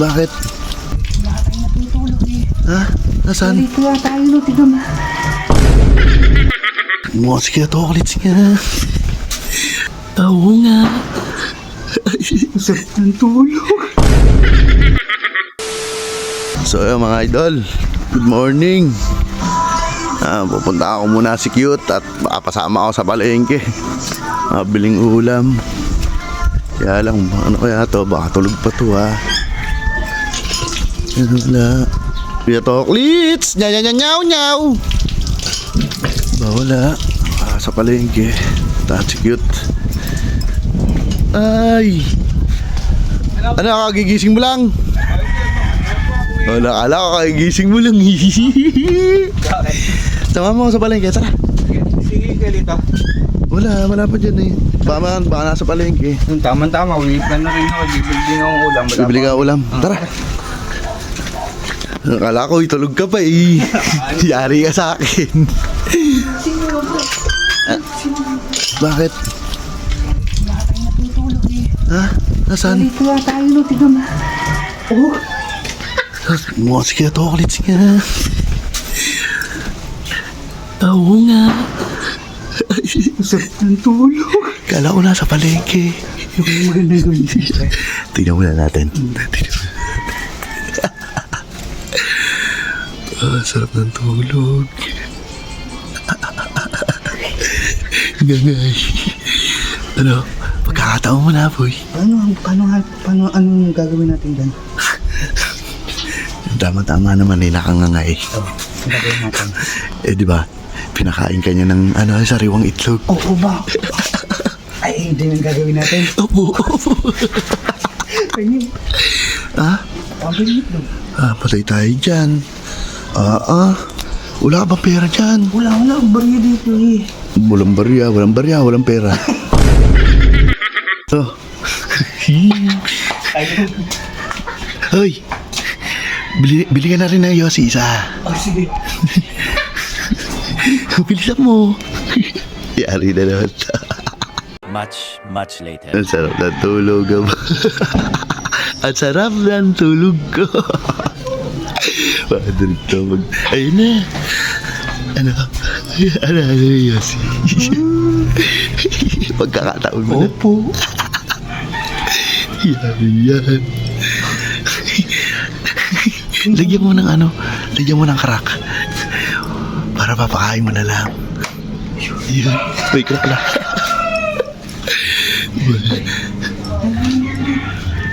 Bakit? Natutulog eh. Ha? Nasaan? Dito kaya tayo no, tignan mo. Mga sige, toklits nga. Oo nga. Sarap ng tulog. So yun mga idol, good morning. Ah, pupunta ako muna si Cute at makapasama ako sa palengke. Mabiling ulam. Kaya lang, ano kaya to? Baka tulog pa to ha. Wala. Kuya Toklits! Nya nya nya nyaw nyaw! Ba wala. Ah, sa palengke. At si Cute. Ay! Ano, kagigising mo lang? Wala, kala ko kagigising mo lang. Sama mo sa palengke, tara. Sige, kalito. Wala, wala pa dyan eh. Baka, baka nasa palengke. Yung tama-tama, wait na na rin ako. Bibili din ako ng ulam. Wala Bibili ka ulam. Tara. Akala ko itulog ka pa eh. Yari ka sa akin. Ah, Bakit? Ha? Nasaan? Dito kaya tayo no, tignan mo. Oh, Mga sige, toklits nga. Oo nga. Sarap ng tulog. Kala ko nasa palengke. Yung magandang gawin. Tingnan muna natin. Tingnan muna ah, sarap ng tulog. Gangay. Ano? Pagkakataon mo na, boy. Ano, paano, paano, anong gagawin natin dyan? Tama-tama naman eh, nakangangay. Oh, ang gagawin natin. Eh, di ba? Pinakain ka niya ng ano, sariwang itlog. Oo ba? Ay, hindi yung gagawin natin. Opo, opo. Ha? pabilit doon. Ah, patay tayo dyan. Ah, ah. Wala ka bang pera dyan? Wala, wala. Barya dito eh. Walang barya, walang barya, walang pera. oh. Hoy! Bili, bili ka na rin ng Yossi isa. Oh, sige. Bilisan mo. Yari na naman. Much, much later. Ang sarap ng tulog. Ang sarap ng tulog ko. Padrid to mag... Ayun na. Ano? Ano? Ano Yossi? Pagkakataon mo na. Opo. Yan, yan. Lagyan mo ng ano, lagyan mo ng crack. Para papakain mo na lang. Yan. May crack na.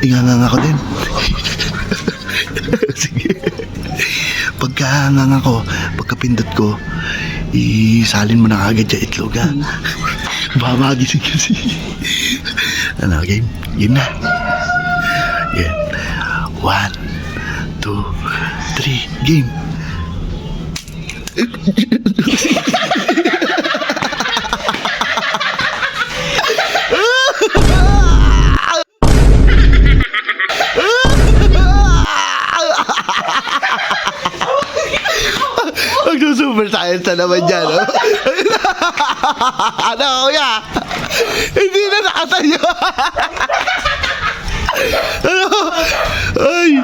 Inganganga ko din. Sige. Pagkanganga ko, pagkapindot ko, isalin mo na kagad yung itlog ha. Baka magising kasi. Ano, game? Game na. Yeah. One, two, three, game. Magsusuper science na naman dyan, oh. ano, kuya? Hindi na nakatayo. ano? Ay!